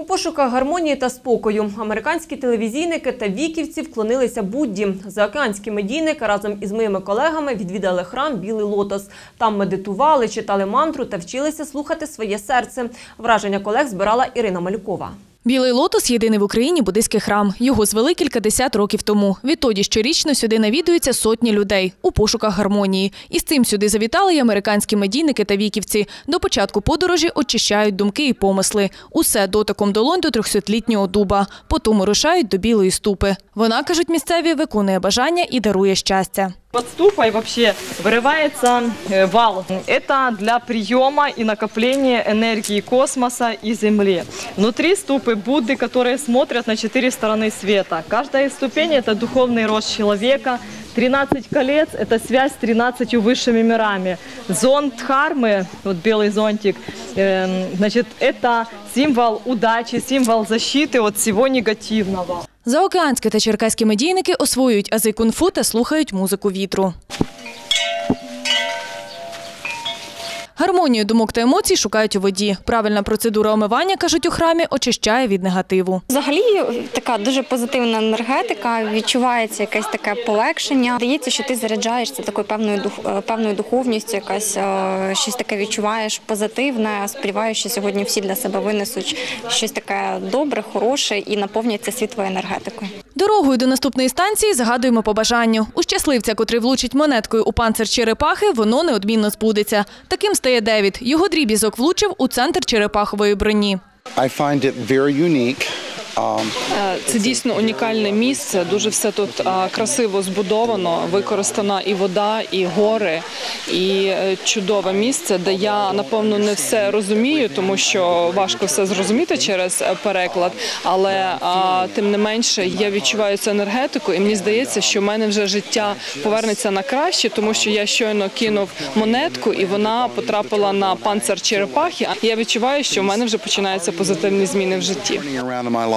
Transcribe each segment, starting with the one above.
У пошуках гармонії та спокою американські телевізійники та віківці вклонилися Будді. Заокеанські медійники разом із моїми колегами відвідали храм Білий Лотос. Там медитували, читали мантру та вчилися слухати своє серце. Враження колег збирала Ірина Малюкова. Білий лотос єдиний в Україні буддийський храм. Його звели кількадесят років тому. Відтоді щорічно сюди навідуються сотні людей у пошуках гармонії. І з цим сюди завітали й американські медійники та віківці. До початку подорожі очищають думки і помисли. Усе дотиком долонь до трьохсотлітнього дуба. Потім рушають до білої ступи. Вона, кажуть місцеві, виконує бажання і дарує щастя. Под ступой вообще вырывается э, вал. Это для приема и накопления энергии космоса и Земли. Внутри ступы Будды, которые смотрят на четыре стороны света. Каждая из ступеней – это духовный рост человека. 13 колец – это связь с 13 высшими мирами. Зонт Дхармы, вот белый зонтик, эм, значит, это символ удачи, символ защиты от всего негативного. Заокеанські та черкаські медійники освоюють ази кунг-фу та слухають музику вітру. Гармонію думок та емоцій шукають у воді. Правильна процедура омивання, кажуть у храмі, очищає від негативу. Взагалі така дуже позитивна енергетика, відчувається якесь таке полегшення. Здається, що ти заряджаєшся такою певною дух, е, певною духовністю, якась е, щось таке відчуваєш позитивне. Сподіваюся, що сьогодні всі для себе винесуть щось таке добре, хороше і наповняться світлою енергетикою. Дорогою до наступної станції загадуємо по бажанню. У щасливця, котрий влучить монеткою у панцир черепахи, воно неодмінно збудеться. Таким стає Девід. Його дрібізок влучив у центр черепахової броні. I. Це дійсно унікальне місце. Дуже все тут красиво збудовано. Використана і вода, і гори, і е, чудове місце, де я напевно не все розумію, тому що важко все зрозуміти через е, переклад. Але тим не менше я відчуваю цю енергетику, і мені здається, що в мене вже життя повернеться на краще, тому що я щойно кинув монетку, і вона потрапила на панцир черепахи. Я відчуваю, що в мене вже починаються позитивні зміни в житті.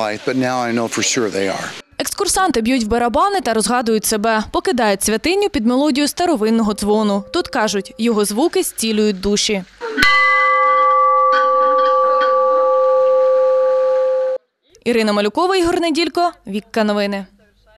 Life, but now I know for sure they are. Екскурсанти б'ють в барабани та розгадують себе, покидають святиню під мелодію старовинного дзвону. Тут кажуть, його звуки зцілюють душі. Ірина Малюкова, Ігор Неділько, Вікка Новини.